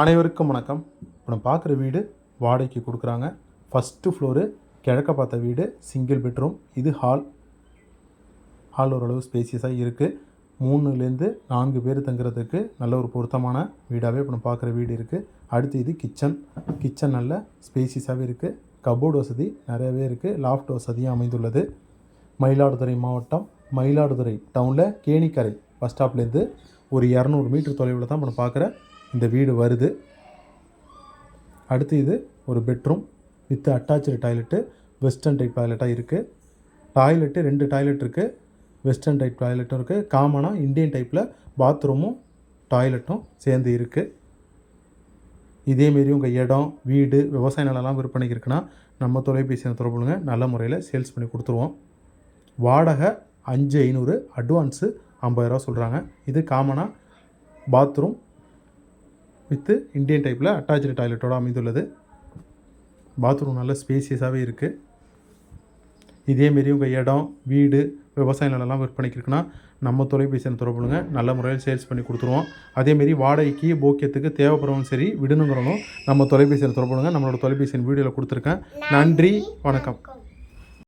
அனைவருக்கும் வணக்கம். இப்போ நம்ம பார்க்குற வீடு வாடகைக்கு கொடுக்குறாங்க. ஃபஸ்ட்டு ஃப்ளோரு கிழக்க பார்த்த வீடு சிங்கிள் பெட்ரூம் இது ஹால் ஹால் ஓரளவு ஸ்பேசியஸாக இருக்குது மூணுலேருந்து நான்கு பேர் தங்குறதுக்கு நல்ல ஒரு பொருத்தமான வீடாகவே இப்போ நம்ம பார்க்குற வீடு இருக்குது அடுத்து இது கிச்சன் கிச்சன் நல்ல ஸ்பேசியஸாகவே இருக்குது கபோர்டு வசதி நிறையவே இருக்குது லாஃப்ட் வசதியும் அமைந்துள்ளது. மயிலாடுதுறை மாவட்டம். மயிலாடுதுறை டவுனில் கேணிக்கரை பஸ் ஸ்டாப்லேருந்து ஒரு இரநூறு மீட்டர் தொலைவில் தான் இப்போ நம்ம பார்க்குற இந்த வீடு வருது. அடுத்து இது ஒரு bedroom with attach toilet western type டாய்லெட்டாக இருக்குது டாய்லெட்டு ரெண்டு டாய்லெட் இருக்குது வெஸ்டர்ன் டைப் டாய்லெட்டும் இருக்குது காமனாக இந்தியன் டைப்பில் பாத்ரூமும் டாய்லெட்டும் சேர்ந்து இருக்குது இதேமாரி உங்கள் இடம் வீடு விவசாய நிலம்லாம் விற்பனைக்கு இருக்குன்னா நம்ம தொலைபேசியை தொடர்புங்க நல்ல முறையில் சேல்ஸ் பண்ணி கொடுத்துருவோம். வாடகை அஞ்சு ஐநூறு அட்வான்ஸு ஐம்பதாயிரரூவா சொல்கிறாங்க இது காமனாக பாத்ரூம் வித்து இந்தியன் டைப்பில் அட்டாச்சு டாய்லெட்டோட அமைந்துள்ளது. பாத்ரூம் நல்ல ஸ்பேசியஸாகவே இருக்குது இதேமாரி உங்கள் இடம் வீடு விவசாய நிலம்லாம் விற்பனைக்கு இருக்குன்னா நம்ம தொலைபேசியில் தொடர்புங்க நல்ல முறையில் சேல்ஸ் பண்ணி கொடுத்துருவோம். அதேமாரி வாடகைக்கு போக்கியத்துக்கு தேவைப்படுறவங்க சரி விடணுங்கிறவங்களும் நம்ம தொலைபேசியில் தொடர்புங்க நம்மளோட தொலைபேசியின் வீடியோவில் கொடுத்துருக்கேன். நன்றி வணக்கம்.